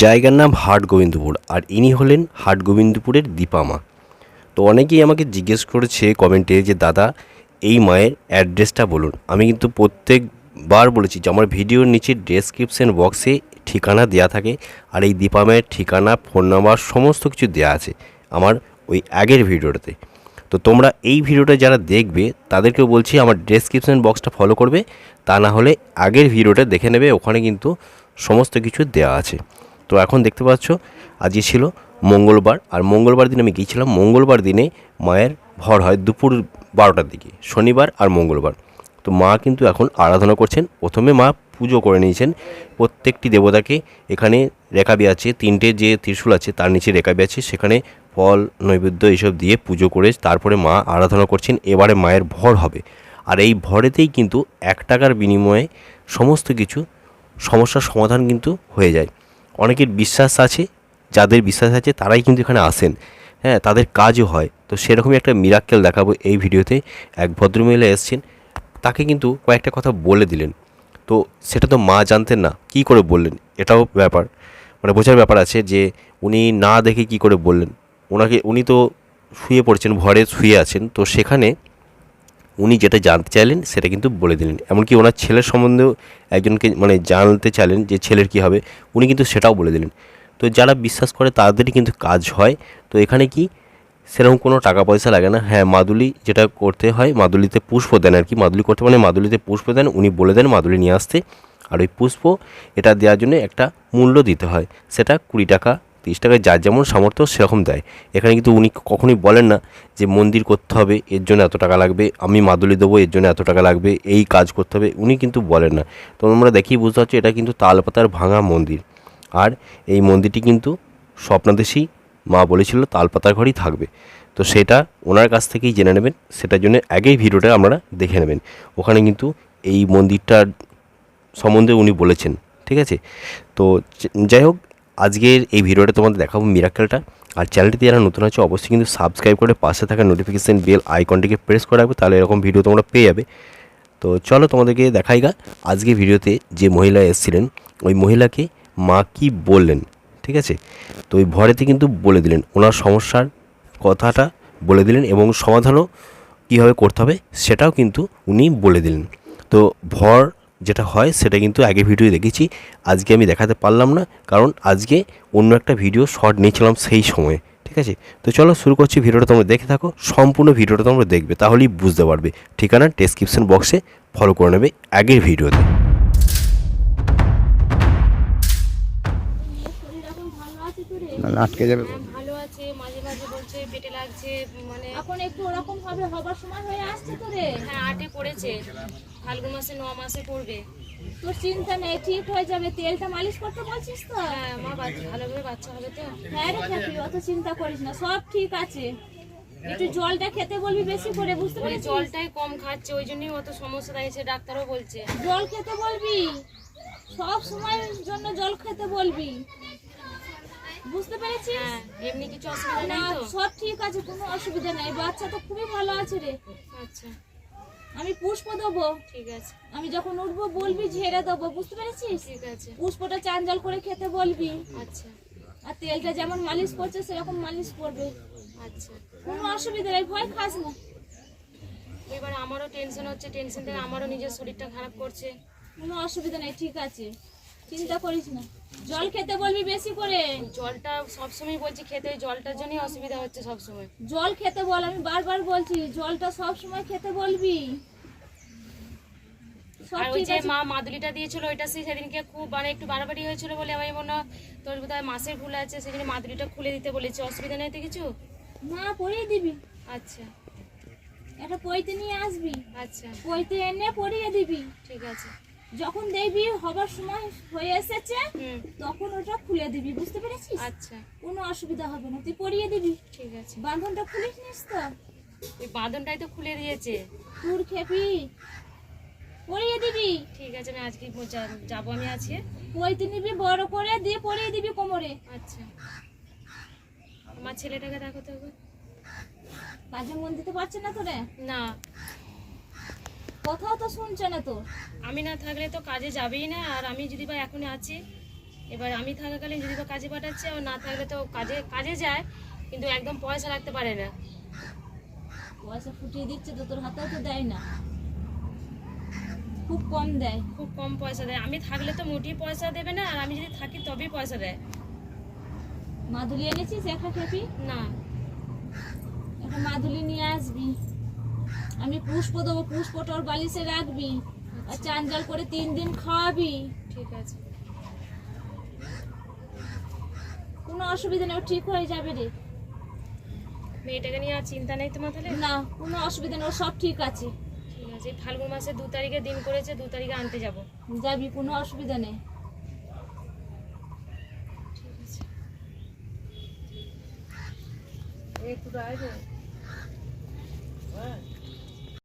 জায়গার নাম হাট গোবিন্দপুর আর ইনি হলেন হাট গোবিন্দপুরের দীপামা। তো অনেকেই আমাকে জিজ্ঞেস করেছে কমেন্টে যে, দাদা, এই মায়ের অ্যাড্রেসটা বলুন। আমি কিন্তু প্রত্যেকবার বলেছি যে, আমার ভিডিওর নিচে ডেসক্রিপশন বক্সে ঠিকানা দেওয়া থাকে, আর এই দীপা মায়ের ঠিকানা ফোন নাম্বার সমস্ত কিছু দেওয়া আছে আমার ওই আগের ভিডিওটাতে। তো তোমরা এই ভিডিওটা যারা দেখবে, তাদেরকেও বলছি আমার ডেসক্রিপশন বক্সটা ফলো করবে। তা না হলে আগের ভিডিওটা দেখে নেবে, ওখানে কিন্তু সমস্ত কিছু দেওয়া আছে। তো এখন দেখতে পাচ্ছ, আজকে ছিল মঙ্গলবার, আর মঙ্গলবার দিন আমি গিয়েছিলাম। মঙ্গলবার দিনে মায়ের ভর হয় দুপুর বারোটার দিকে, শনিবার আর মঙ্গলবার। তো মা কিন্তু এখন আরাধনা করছেন। প্রথমে মা পুজো করে নিয়েছেন। প্রত্যেকটি দেবতাকে এখানে রেখাবি আছে, তিনটে যে ত্রিশূল আছে তার নিচে রেখাবি আছে। সেখানে ফল, নৈবেদ্য এইসব দিয়ে পুজো করে তারপরে মা আরাধনা করছেন। এবারে মায়ের ভর হবে। আর এই ভরেতেই কিন্তু এক টাকার বিনিময়ে সমস্ত কিছু সমস্যার সমাধান কিন্তু হয়ে যায়। অনেকের বিশ্বাস আছে, যাদের বিশ্বাস আছে তারাই কিন্তু এখানে আসেন। হ্যাঁ তাদের কাজও হয়। তো সেরকমই একটা মিরাক্কেল দেখাবো এই ভিডিওতে। এক ভদ্রমহিলা এসছেন, তাকে কিন্তু কয়েকটা কথা বলে দিলেন। তো সেটা তো মা জানতেন না, কি করে বললেন? এটাও ব্যাপার। মানে বোঝার ব্যাপার আছে যে উনি না দেখে কি করে বললেন? ওনাকে উনি তো শুয়ে পড়ছেন ভরে শুয়ে আছেন। তো সেখানে উনি যেটা জানতে চাইলেন, সেটা কিন্তু বলে দিলেন। এমনকি ওনার ছেলের সম্বন্ধেও একজনকে মানে জানতে চাইলেন যে ছেলের কী হবে, উনি কিন্তু সেটাও বলে দিলেন। তো যারা বিশ্বাস করে তাদেরই কিন্তু কাজ হয়। তো এখানে কি সেরকম কোনো টাকা পয়সা লাগে না? হ্যাঁ মাদুলি যেটা করতে হয়, মাদুলিতে পুষ্প দেন আর কি। মাদুলি করতে মানে মাদুলিতে পুষ্প দেন, উনি বলে দেন মাদুলি নিয়ে আসতে। আর ওই পুষ্প, এটা দেওয়ার জন্য একটা মূল্য দিতে হয়। সেটা কুড়ি টাকা তিরিশ টাকায় যার যেমন সামর্থ্য সেরকম দেয়। এখানে কিন্তু উনি কখনোই বলেন না যে মন্দির করতে হবে, এর জন্য এত টাকা লাগবে, আমি মাদুলি দেবো, এর জন্য এত টাকা লাগবে, এই কাজ করতে হবে। উনি কিন্তু বলেন না। তো আমরা দেখি বুঝতে পারছি এটা কিন্তু তালপাতার ভাঙা মন্দির। আর এই মন্দিরটি কিন্তু স্বপ্নাদেশী মা বলেছিল তালপাতার ঘরেই থাকবে। তো সেটা ওনার কাছ থেকেই জেনে নেবেন। সেটার জন্য আগেই ভিডিওটা আপনারা দেখে নেবেন। ওখানে কিন্তু এই মন্দিরটার সম্বন্ধে উনি বলেছেন, ঠিক আছে? তো যাই হোক আজকের এই ভিডিওটা তোমাদের দেখাবো মিরাক্কেলটা আর চ্যানেলটিতে যারা নতুন আছে, অবশ্যই কিন্তু সাবস্ক্রাইব করে পাশে থাকা নোটিফিকেশান বেল আইকনটিকে প্রেস করে রাখবে, তাহলে এরকম ভিডিও তোমরা পেয়ে যাবে। তো চলো তোমাদেরকে দেখাই গা। আজকে ভিডিওতে যে মহিলা এসেছিলেন, ওই মহিলাকে মা কি বললেন, ঠিক আছে? তো ওই ভরেতে কিন্তু বলে দিলেন, ওনার সমস্যার কথাটা বলে দিলেন এবং সমাধানও কীভাবে করতে হবে, সেটাও কিন্তু উনি বলে দিলেন। তো ভর যেটা হয় সেটা কিন্তু আগে ভিডিও দেখেছি, আজকে আমি দেখাতে পারলাম না, কারণ আজকে অন্য একটা ভিডিও শর্ট নিয়েছিলাম সেই সময়ে, ঠিক আছে? তো চলো শুরু করছি ভিডিওটা, তোমরা দেখে থাকো, সম্পূর্ণ ভিডিওটা তোমরা দেখবে, তাহলেই বুঝতে পারবে। ঠিকানা ডেসক্রিপশন বক্সে ফলো করে নেবে আগের ভিডিওতে। আটকে যাবে হ্যাঁ, ভালো আছে মাঝে মাঝে বলছে পেটে লাগছে মানে এখন একটু ওরকম ভাবে হবার সময় হয়ে আসছে তো রে। হ্যাঁ আটে পড়েছে। ফাল্গুন মাসে ন মাসে পড়বে। তোর চিন্তা নেই ঠিক হয়ে যাবে। তেলটা মালিশ করতে বলছিস তো? হ্যাঁ আমার বাচ্চা ভালোভাবে বাচ্চা হবে তো। হ্যাঁ রে খাপি অত চিন্তা করিস না সব ঠিক আছে। একটু জলটা খেতে বলবি বেশি করে বুঝতে পেরেছিস? জলটাই কম খাচ্ছে ওই জন্যই অত সমস্যা দেখেছে ডাক্তারও বলছে। জল খেতে বলবি? সব সময়ের জন্য জল খেতে বলবি? বুঝতে পেরেছিস? হ্যাঁ এমনি কিছু অসুবিধা নেই তো? সব ঠিক আছে কোনো অসুবিধা নেই। বাচ্চা তো খুবই ভালো আছে রে। আচ্ছা। আমি পুষ্প দেবো। ঠিক আছে। আমি যখন উঠবো বলবি ঝেড়ে দেবো বুঝতে পেরেছিস? ঠিক আছে। পুষ্পটা চান জল করে খেতে বলবি। আচ্ছা। আর তেলটা যেমন মালিশ করছে সেরকম মালিশ করবে। আচ্ছা। কোনো অসুবিধা নেই ভয় খাস না। এবার আমারও টেনশন হচ্ছে টেনশন থেকে আমারও নিজের শরীরটা খারাপ করছে। কোনো অসুবিধা নেই ঠিক আছে। চিন্তা করিস না। জল খেতে বলবি বেশি করে। জলটা সবসময় বলছি খেতে জলটার জন্যই অসুবিধা হচ্ছে সবসময়। জল খেতে বল আমি বারবার বলছি জলটা সব সময় খেতে বলবি। আর ওই যে মা মাদুলিটা দিয়েছিল ওইটা সেই সেদিনকে খুব মানে একটু বাড়াবাড়ি হয়েছিল বলে মনে তোর বোধহয় মাসের ভুল আছে সেখানে মাদুলিটা খুলে দিতে বলেছে। অসুবিধা নেই তো কিছু? না পরিয়ে দিবি। আচ্ছা। একটা পইতে নিয়ে আসবি। আচ্ছা। পইতে এনে পরিয়ে দিবি। ঠিক আছে। যখন দেখবি হবার সময় হয়ে এসেছে তখন ওটা খুলে দিবি বুঝতে পেরেছিস? আচ্ছা। কোনো অসুবিধা হবে না তুই পরিয়ে দিবি। ঠিক আছে। বাঁধনটা খুলিস নিস তো? ওই বাঁধনটাই তো খুলে দিয়েছে। তোর খেপি। পরিয়ে দিবি? ঠিক আছে আমি আজকে যাব আমি আজকে। পইতে নিবি বড় করে দিয়ে পরিয়ে দিবি কোমরে। আচ্ছা। আমার ছেলেটাকে দেখো তো একবার। কাজে মন দিতে পারছে না তোরে? না। কোথাও তো শুনছে না তো। আমি না থাকলে তো কাজে যাবেই না আর আমি যদি বা এখনই আছি এবার আমি থাকাকালীন যদি বা কাজে পাঠাচ্ছে আর না থাকলে তো কাজে কাজে যায় কিন্তু একদম পয়সা রাখতে পারে না। পয়সা ফুটিয়ে দিচ্ছে তো তোর হাতেও তো দেয় না। খুব কম দেয়। খুব কম পয়সা দেয়। আমি থাকলে তো মোটেই পয়সা দেবে না আর আমি যদি থাকি তবেই পয়সা দেয়। মাদুলি এনেছিস? একটা খেপি না। একটা মাদুলি নিয়ে আসবি। আমি পুষ্প দেবো পুষ্প তোর বালিশে রাখবি আর চান জল করে তিন দিন খাওয়াবি। ঠিক আছে। কোনো অসুবিধা নেই ও ঠিক হয়ে যাবে রে। মেয়েটাকে নিয়ে আর চিন্তা নেই তোমার তাহলে? না কোনো অসুবিধা নেই ও সব ঠিক আছে। ঠিক আছে ফাল্গুন মাসে দু তারিখে দিন করেছে দু তারিখে আনতে যাব। যাবি কোনো অসুবিধা নেই। ঠিক আছে।